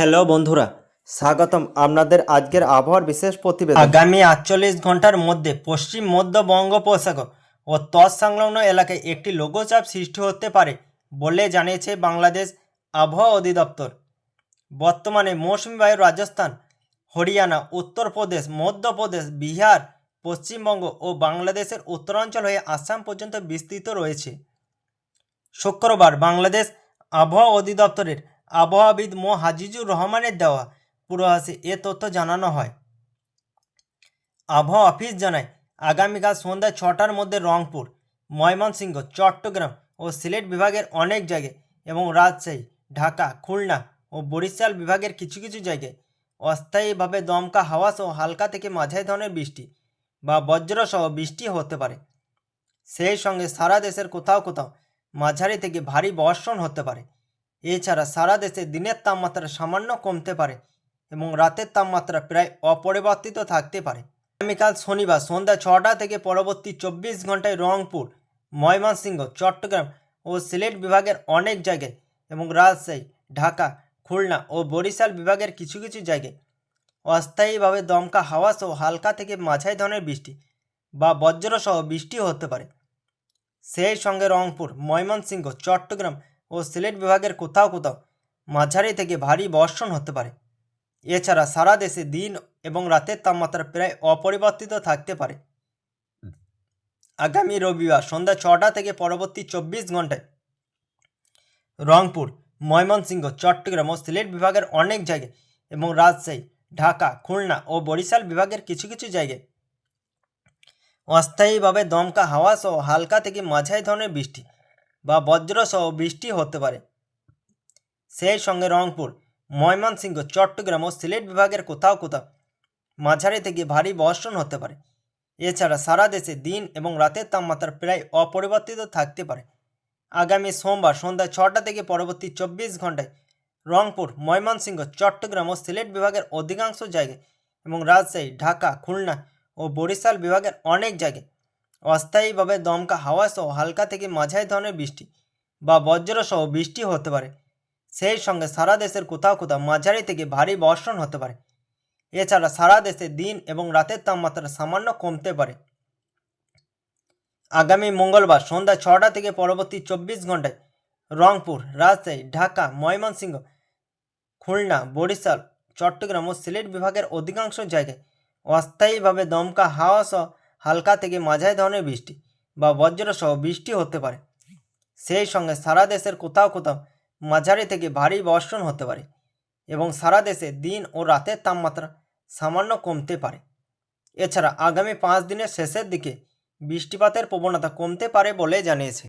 Hello বন্ধুরা, স্বাগতম আপনাদের আজকের আবহাওয়ার বিশেষ প্রতিবেদন। আগামী আটচল্লিশ ঘণ্টার মধ্যে পশ্চিম, মধ্য বঙ্গোপসাগর ও তৎসংলগ্ন এলাকায় একটি লঘুচাপ সৃষ্টি হতে পারে বলে জানিয়েছে বাংলাদেশ আবহাওয়া অধিদপ্তর। বর্তমানে মৌসুমী বায়ু রাজস্থান, হরিয়ানা, উত্তরপ্রদেশ, মধ্যপ্রদেশ, বিহার, পশ্চিমবঙ্গ ও বাংলাদেশের উত্তরাঞ্চল হয়ে আসাম পর্যন্ত বিস্তৃত রয়েছে। শুক্রবার বাংলাদেশ আবহাওয়া অধিদপ্তরের আবহাওয়াবিদ মো হাজিজুর রহমানের দেওয়া পূর্বাভাসে এ তথ্য জানানো হয়। আবহাওয়া অফিস জানায়, আগামীকাল সন্ধ্যা ছটার মধ্যে রংপুর, ময়মনসিংহ, চট্টগ্রাম ও সিলেট বিভাগের অনেক জায়গায় এবং রাজশাহী, ঢাকা, খুলনা ও বরিশাল বিভাগের কিছু কিছু জায়গায় অস্থায়ীভাবে দমকা হাওয়া সহ হালকা থেকে মাঝারি ধরনের বৃষ্টি বা বজ্রসহ বৃষ্টি হতে পারে। সেই সঙ্গে সারা দেশের কোথাও কোথাও মাঝারি থেকে ভারী বর্ষণ হতে পারে। এছাড়া সারা দেশে দিনের তাপমাত্রা সামান্য কমতে পারে এবং রাতের তাপমাত্রা প্রায় অপরিবর্তিত থাকতে পারে। আগামীকাল শনিবার সন্ধ্যা ছটা থেকে পরবর্তী চব্বিশ ঘন্টায় রংপুর, ময়মনসিংহ, চট্টগ্রাম ও সিলেট বিভাগের অনেক জায়গায় এবং রাজশাহী, ঢাকা, খুলনা ও বরিশাল বিভাগের কিছু কিছু জায়গায় অস্থায়ীভাবে দমকা হাওয়া সহ হালকা থেকে মাঝারি ধরনের বৃষ্টি বা বজ্রসহ বৃষ্টি হতে পারে। সেই সঙ্গে রংপুর, ময়মনসিংহ, চট্টগ্রাম ও সিলেট বিভাগের কোথাও কোথাও মাঝারি থেকে ভারী বর্ষণ হতে পারে। এছাড়া সারা দেশে দিন এবং রাতের তাপমাত্রা প্রায় অপরিবর্তিত থাকতে পারে। আগামী রবিবার সন্ধ্যা ছটা থেকে পরবর্তী চব্বিশ ঘন্টায় রংপুর, ময়মনসিংহ, চট্টগ্রাম ও সিলেট বিভাগের অনেক জায়গায় এবং রাজশাহী, ঢাকা, খুলনা ও বরিশাল বিভাগের কিছু কিছু জায়গায় অস্থায়ীভাবে দমকা হাওয়া সহ হালকা থেকে মাঝারি ধরনের বৃষ্টি বা বজ্রসহ বৃষ্টি হতে পারে। সেই সঙ্গে রংপুর, ময়মনসিংহ, চট্টগ্রাম ও সিলেট বিভাগের কোথাও কোথাও মাঝারি থেকে ভারী বর্ষণ হতে পারে। এছাড়া সারা দেশে দিন এবং রাতের তাপমাত্রা প্রায় অপরিবর্তিত থাকতে পারে। আগামী সোমবার সন্ধ্যা ছটা থেকে পরবর্তী চব্বিশ ঘন্টায় রংপুর, ময়মনসিংহ, চট্টগ্রাম ও সিলেট বিভাগের অধিকাংশ জায়গায় এবং রাজশাহী, ঢাকা, খুলনা ও বরিশাল বিভাগের অনেক জায়গায় অস্থায়ীভাবে দমকা হাওয়া সহ হালকা থেকে মাঝারি ধরনের বৃষ্টি বা বজ্রসহ বৃষ্টি হতে পারে। সেই সঙ্গে সারা দেশের কোথাও কোথাও মাঝারি থেকে ভারী বর্ষণ হতে পারে। এছাড়া সারা দেশে দিন এবং রাতের তাপমাত্রা সামান্য কমতে পারে। আগামী মঙ্গলবার সন্ধ্যা ছটা থেকে পরবর্তী চব্বিশ ঘন্টায় রংপুর, রাজশাহী, ঢাকা, ময়মনসিংহ, খুলনা, বরিশাল, চট্টগ্রাম ও সিলেট বিভাগের অধিকাংশ জায়গায় অস্থায়ীভাবে দমকা হাওয়া সহ হালকা থেকে মাঝারি ধরনের বৃষ্টি বা বজ্রসহ বৃষ্টি হতে পারে। সেই সঙ্গে সারা দেশের কোথাও কোথাও মাঝারি থেকে ভারী বর্ষণ হতে পারে এবং সারা দেশে দিন ও রাতের তাপমাত্রা সামান্য কমতে পারে। এছাড়া আগামী পাঁচ দিনের শেষের দিকে বৃষ্টিপাতের প্রবণতা কমতে পারে বলে জানিয়েছে।